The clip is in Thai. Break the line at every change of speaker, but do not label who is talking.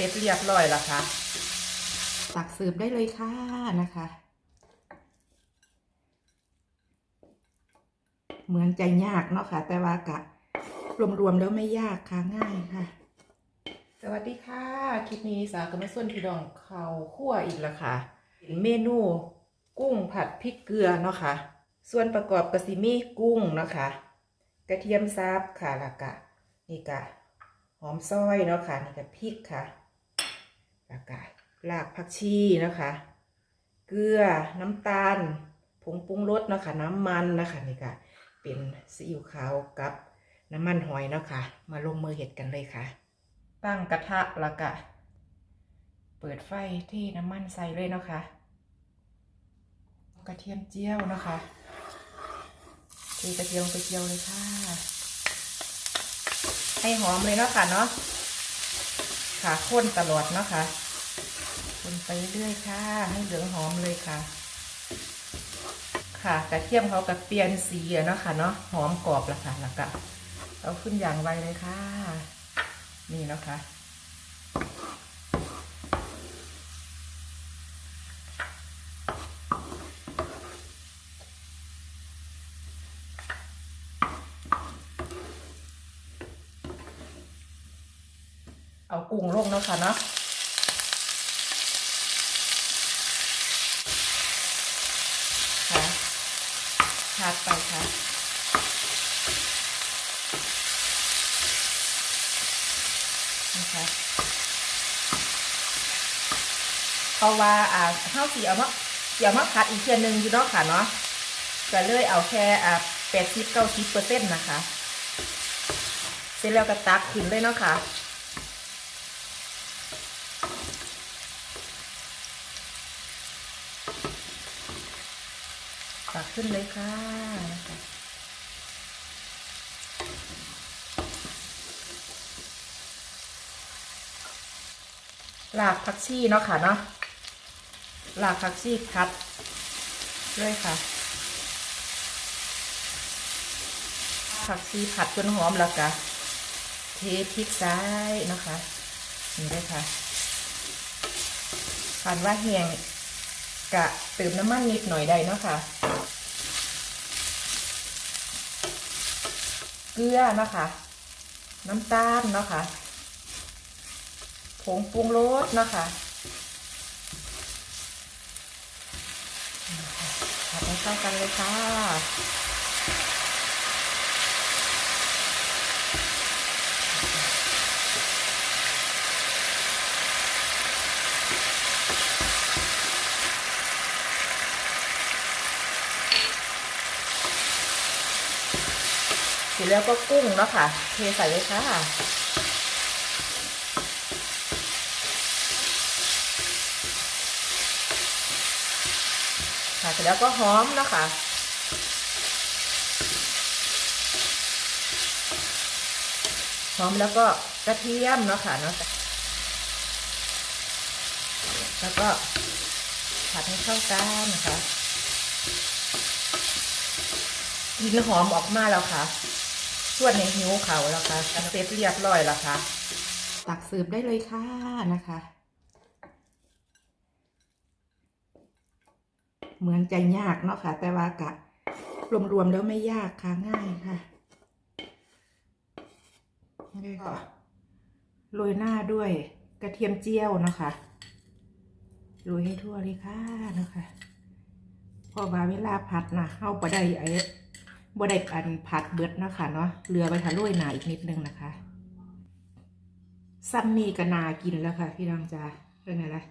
ร็จเรียบร้อยแล้วค่ะตักเสิร์ฟได้เลยค่ะนะคะ เหมือนจะยากเนาะค่ะ แต่ว่ากะ รวมๆแล้วไม่ยากค่ะง่ายค่ะ สวัสดีค่ะ คลิปนี้สาวกมาส่วนพี่ดองเขาวคั่วอีกแล้วค่ะ เมนูกุ้งผัดพริกเกลือเนาะค่ะ ส่วนประกอบกสิมีกุ้งเนาะค่ะ กระเทียมซับค่ะแล้วก็นี่กะหอมซอยเนาะค่ะนี่กะพริกค่ะ แล้วก็รากผักชีนะคะ เกลือน้ำตาล ผงปรุงรสนะคะ น้ำมันนะคะนี่กะเป็นซีอิ๊วขาวกับน้ำมันหอยนะคะ มาลงมือเห็ดกันเลยค่ะ ตั้งกระทะแล้วก็เปิดไฟที่น้ำมันใส่เลยนะคะ กระเทียมเจียวนะคะเทกระเทียมไปเจียวเลยค่ะ ให้หอมเลยเนาะค่ะเนาะ ค่ะข้นตลอดเนาะค่ะคนไปเรื่อยค่ะ ให้เหลืองหอมเลยค่ะ ค่ะกระเทียมเขากระเปลี่ยนสีเนาะค่ะเนาะหอมกรอบละค่ะแล้วก็เอาขึ้นอย่างไวเลยค่ะ นี่นะคะ เอากุ้งลงเนาะค่ะเนาะค่ะทาดไปค่ะนะคะเพราะว่าอ่าข้าวสีเอามาสีเอามาผัดอีกเทียนหนึ่งอยู่เนาะค่ะเนาะก็เลยเอาแค่อ่าแปดสิบเก้าสิบเปอร์เซ็นต์นะคะ เสร็จแล้วก็ตักขึ้นเลยเนาะค่ะ ตักขึ้นเลยค่ะหลากผักชีเนาะค่ะเนาะหลากผักชีพัดด้วยค่ะ ผักชีผัดจนหอมแล้วก็เทพริกซ้ายนะคะนี่ด้วยค่ะคันว่าแห้งกะเติมน้ำมันนิดหน่อยได้เนาะค่ะ กลือเนาะค่ะน้ำตาลเนาะค่ะผงปรุงรสเนาะค่ะผัดให้เข้ากันเลยค่ะ ร็จแล้วก็กุ้งเนาะค่ะ เทใส่เลยค่ะค่ะเสร็จแล้วก็หอมเนาะค่ะหอมแล้วก็กระเทียมเนาะค่ะเนาะแล้วก็ผัดให้เข้ากันนะคะกลินหอมออกมาแล้วค่ะ ส่วนในหิวเขาแล้วค่ะกันเสร็จเรียบร้อยแล้วค่ะ ตักเสิร์ฟได้เลยค่ะนะคะ เหมือนจะยากเนาะค่ะ แต่ว่ากะ รวมๆแล้วไม่ยากค่ะง่ายค่ะนี่ก็โรยหน้าด้วยกระเทียมเจียวนะคะโรยให้ทั่วเลยค่ะนะคะ พอว่าเวลาผัดนะเข้าไปได้ไอ้ บ่ได้กันผัดเบิดนะคะเนาะเรือไปทะลุยหนาอีกนิดนึงนะคะซ้ำนี่ก็นากินแล้วค่ะ พี่น้องจ้าเป็นไงล่ะ